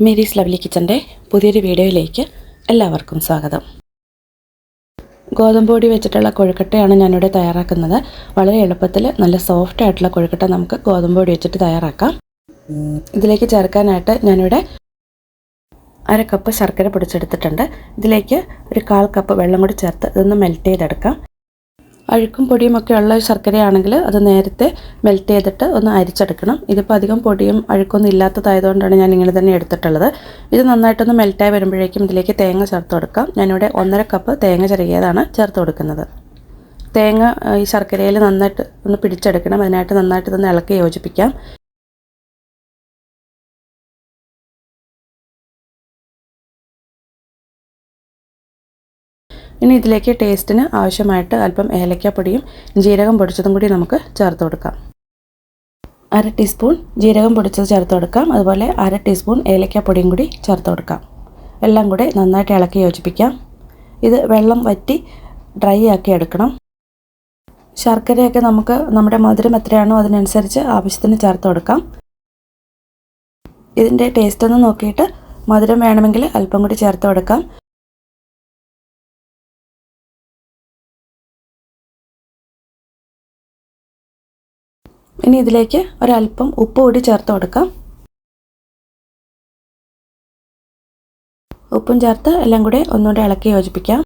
Mary's lovely കിച്ചന്റെ പുതിയൊരു വീഡിയോയിലേക്ക് എല്ലാവർക്കും സ്വാഗതം. ഗോതമ്പ് പൊടി വെച്ചിട്ടുള്ള കൊഴുക്കട്ടയാണ് ഞാനിവിടെ തയ്യാറാക്കുന്നത്. വളരെ എളുപ്പത്തിൽ നല്ല സോഫ്റ്റ് ആയിട്ടുള്ള കൊഴുക്കട്ട നമുക്ക് ഗോതമ്പ് പൊടി വെച്ചിട്ട് തയ്യാറാക്കാം. ഇതിലേക്ക് ചേർക്കാനായിട്ട് ഞാനിവിടെ അര കപ്പ് ശർക്കര പൊടിച്ചെടുത്തിട്ടുണ്ട്. ഇതിലേക്ക് ഒരു കാൽ കപ്പ് വെള്ളം കൂടി ചേർത്ത് ഇതൊന്ന് മെൽറ്റ് ചെയ്തെടുക്കാം. അഴുക്കും പൊടിയും ഒക്കെ ഉള്ള ശർക്കരയാണെങ്കിൽ അത് നേരത്തെ മെൽറ്റ് ചെയ്തിട്ട് ഒന്ന് അരിച്ചെടുക്കണം. ഇതിപ്പോൾ അധികം പൊടിയും അഴുക്കൊന്നും ഇല്ലാത്തതായതുകൊണ്ടാണ് ഞാൻ ഇങ്ങനെ തന്നെ എടുത്തിട്ടുള്ളത്. ഇത് നന്നായിട്ടൊന്ന് മെൽറ്റായി വരുമ്പോഴേക്കും ഇതിലേക്ക് തേങ്ങ ചേർത്ത് കൊടുക്കാം. ഞാനിവിടെ ഒന്നര കപ്പ് തേങ്ങ ചിരകിയതാണ് ചേർത്ത് കൊടുക്കുന്നത്. തേങ്ങ ഈ ശർക്കരയിൽ നന്നായിട്ട് ഒന്ന് പിടിച്ചെടുക്കണം. അതിനായിട്ട് നന്നായിട്ട് ഇതൊന്ന് ഇളക്കി യോജിപ്പിക്കാം. ഇനി ഇതിലേക്ക് ടേസ്റ്റിന് ആവശ്യമായിട്ട് അല്പം ഏലക്കപ്പൊടിയും ജീരകം പൊടിച്ചതും കൂടി നമുക്ക് ചേർത്ത് കൊടുക്കാം. അര ടീസ്പൂൺ ജീരകം പൊടിച്ചത് ചേർത്ത് കൊടുക്കാം. അതുപോലെ അര ടീസ്പൂൺ ഏലക്കപ്പൊടിയും കൂടി ചേർത്ത് കൊടുക്കാം. എല്ലാം കൂടി നന്നായിട്ട് ഇളക്കി യോജിപ്പിക്കാം. ഇത് വെള്ളം വറ്റി ഡ്രൈ ആക്കി എടുക്കണം. ശർക്കരയൊക്കെ നമുക്ക് നമ്മുടെ മധുരം എത്രയാണോ അതിനനുസരിച്ച് ആവശ്യത്തിന് ചേർത്ത് കൊടുക്കാം. ഇതിന്റെ ടേസ്റ്റ് ഒന്ന് നോക്കിയിട്ട് മധുരം വേണമെങ്കിൽ അല്പം കൂടി ചേർത്ത് കൊടുക്കാം. ഇനി ഇതിലേക്ക് ഒരല്പം ഉപ്പ് കൂടി ചേർത്ത് കൊടുക്കാം. ഉപ്പും ചേർത്ത് എല്ലാം കൂടി ഒന്നുകൂടെ ഇളക്കി യോജിപ്പിക്കാം.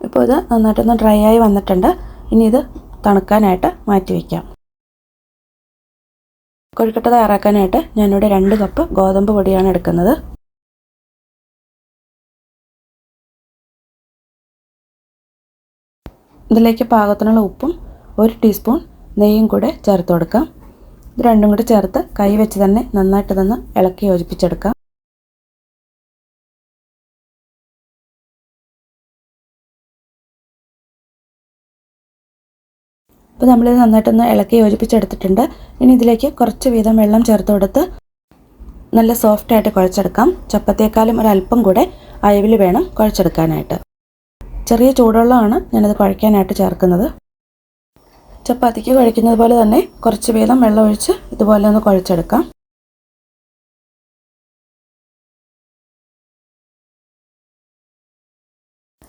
ഇപ്പോൾ ഇത് നന്നായിട്ടൊന്ന് ഡ്രൈ ആയി വന്നിട്ടുണ്ട്. ഇനി ഇത് തണുക്കാനായിട്ട് മാറ്റി വയ്ക്കാം കൊഴുക്കട്ട തയ്യാറാക്കാനായിട്ട് ഞാനിവിടെ രണ്ട് കപ്പ് ഗോതമ്പ് പൊടിയാണ് എടുക്കുന്നത്. ഇതിലേക്ക് പാകത്തിനുള്ള ഉപ്പും ഒരു ടീസ്പൂൺ നെയ്യും കൂടെ ചേർത്ത് കൊടുക്കാം. ഇത് രണ്ടും കൂടി ചേർത്ത് കൈ വെച്ച് തന്നെ നന്നായിട്ട് തന്നെ ഇളക്കി യോജിപ്പിച്ചെടുക്കാം. അപ്പോൾ നമ്മളിത് നന്നായിട്ടൊന്ന് ഇളക്കി യോജിപ്പിച്ചെടുത്തിട്ടുണ്ട്. ഇനി ഇതിലേക്ക് കുറച്ച് വീതം വെള്ളം ചേർത്ത് കൊടുത്ത് നല്ല സോഫ്റ്റായിട്ട് കുഴച്ചെടുക്കാം. ചപ്പത്തേക്കാളും ഒരല്പം കൂടെ അയവിൽ വേണം കുഴച്ചെടുക്കാനായിട്ട്. ചെറിയ ചൂടുവെള്ളമാണ് ഞാനത് കുഴയ്ക്കാനായിട്ട് ചേർക്കുന്നത്. ചപ്പാത്തിക്ക് കുഴയ്ക്കുന്നത് പോലെ തന്നെ കുറച്ച് വീതം വെള്ളം ഒഴിച്ച് ഇതുപോലെ ഒന്ന് കുഴച്ചെടുക്കാം.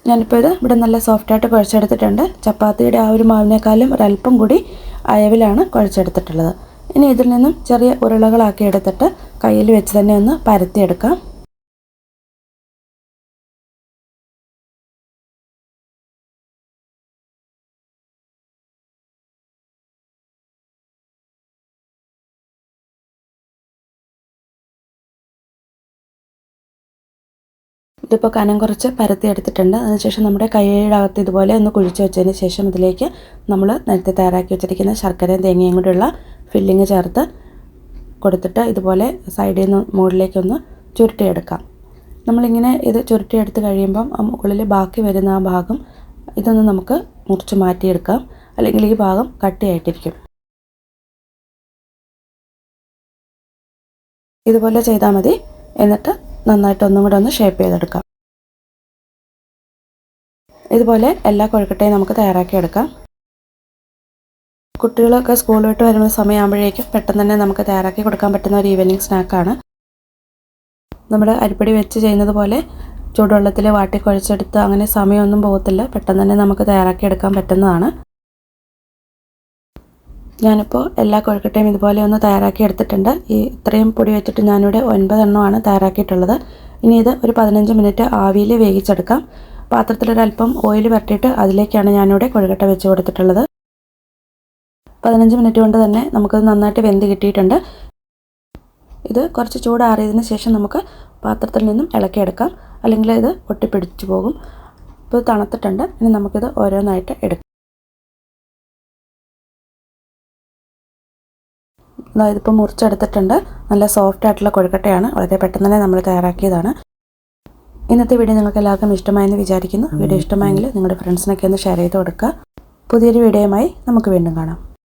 ഞാനിപ്പോൾ ഇത് ഇവിടെ നല്ല സോഫ്റ്റായിട്ട് കുഴച്ചെടുത്തിട്ടുണ്ട്. ചപ്പാത്തിയുടെ ആ ഒരു മാവിനേക്കാളും ഒരല്പം കൂടി അയവിലാണ് കുഴച്ചെടുത്തിട്ടുള്ളത്. ഇനി ഇതിൽ നിന്നും ചെറിയ ഉരുളകളാക്കി എടുത്തിട്ട് കയ്യിൽ വെച്ച് തന്നെ ഒന്ന് പരത്തിയെടുക്കാം. ഇതിപ്പോൾ കനം കുറച്ച് പരത്തി എടുത്തിട്ടുണ്ട്. അതിനുശേഷം നമ്മുടെ കൈയുടെ അകത്ത് ഇതുപോലെ ഒന്ന് കുഴിച്ച് വെച്ചതിന് ശേഷം ഇതിലേക്ക് നമ്മൾ നേരത്തെ തയ്യാറാക്കി വെച്ചിരിക്കുന്ന ശർക്കരയും തേങ്ങയും കൂടെയുള്ള ഫില്ലിങ് ചേർത്ത് കൊടുത്തിട്ട് ഇതുപോലെ സൈഡിൽ നിന്ന് മുകളിലേക്കൊന്ന് ചുരുട്ടിയെടുക്കാം. നമ്മളിങ്ങനെ ഇത് ചുരുട്ടിയെടുത്ത് കഴിയുമ്പം മുകളിൽ ബാക്കി വരുന്ന ആ ഭാഗം ഇതൊന്ന് നമുക്ക് മുറിച്ച് മാറ്റിയെടുക്കാം. അല്ലെങ്കിൽ ഈ ഭാഗം കട്ടിയായിട്ടിരിക്കും. ഇതുപോലെ ചെയ്താൽ മതി. എന്നിട്ട് നന്നായിട്ട് ഒന്നും കൂടെ ഒന്ന് ഷേപ്പ് ചെയ്തെടുക്കാം. ഇതുപോലെ എല്ലാ കൊഴുക്കട്ടയും നമുക്ക് തയ്യാറാക്കിയെടുക്കാം. കുട്ടികളൊക്കെ സ്കൂൾ വിട്ട് വരുന്ന സമയമാകുമ്പോഴേക്കും പെട്ടെന്ന് തന്നെ നമുക്ക് തയ്യാറാക്കി കൊടുക്കാൻ പറ്റുന്ന ഒരു ഈവനിങ് സ്നാക്കാണ് നമ്മൾ അരിപ്പടി വെച്ച് ചെയ്യുന്നത് പോലെ ചൂടുവെള്ളത്തിൽ വാട്ടി കുഴച്ചെടുത്ത് അങ്ങനെ സമയമൊന്നും പോകത്തില്ല. പെട്ടെന്ന് തന്നെ നമുക്ക് തയ്യാറാക്കി എടുക്കാൻ പറ്റുന്നതാണ്. ഞാനിപ്പോൾ എല്ലാ കൊഴുക്കട്ടയും ഇതുപോലെ ഒന്ന് തയ്യാറാക്കി എടുത്തിട്ടുണ്ട്. ഈ ഇത്രയും പൊടി വെച്ചിട്ട് ഞാനിവിടെ ഒൻപതെണ്ണമാണ് തയ്യാറാക്കിയിട്ടുള്ളത്. ഇനി ഇത് ഒരു പതിനഞ്ച് മിനിറ്റ് ആവിയിൽ വേവിച്ചെടുക്കാം. പാത്രത്തിലൊരല്പം ഓയിൽ വരട്ടിയിട്ട് അതിലേക്കാണ് ഞാനിവിടെ കൊഴുക്കട്ട വെച്ച് കൊടുത്തിട്ടുള്ളത്. പതിനഞ്ച് മിനിറ്റ് കൊണ്ട് തന്നെ നമുക്കത് നന്നായിട്ട് വെന്ത് കിട്ടിയിട്ടുണ്ട്. ഇത് കുറച്ച് ചൂടാറിയതിന് ശേഷം നമുക്ക് പാത്രത്തിൽ നിന്നും ഇളക്കിയെടുക്കാം. അല്ലെങ്കിൽ ഇത് ഒട്ടിപ്പിടിച്ചു പോകും. ഇപ്പോൾ തണുത്തിട്ടുണ്ട്. ഇനി നമുക്കിത് ഓരോന്നായിട്ട് എടുക്കാം. അതായത് ഇപ്പോൾ മുറിച്ചെടുത്തിട്ടുണ്ട്. നല്ല സോഫ്റ്റ് ആയിട്ടുള്ള കൊഴുക്കട്ടയാണ്. വളരെ പെട്ടെന്ന് തന്നെ നമ്മൾ തയ്യാറാക്കിയതാണ്. ഇന്നത്തെ വീഡിയോ നിങ്ങൾക്ക് എല്ലാവർക്കും ഇഷ്ടമായെന്ന് വിചാരിക്കുന്നു. വീഡിയോ ഇഷ്ടമായെങ്കിൽ നിങ്ങളുടെ ഫ്രണ്ട്സിനൊക്കെ ഒന്ന് ഷെയർ ചെയ്ത് കൊടുക്കുക. പുതിയൊരു വീഡിയോയുമായി നമുക്ക് വീണ്ടും കാണാം.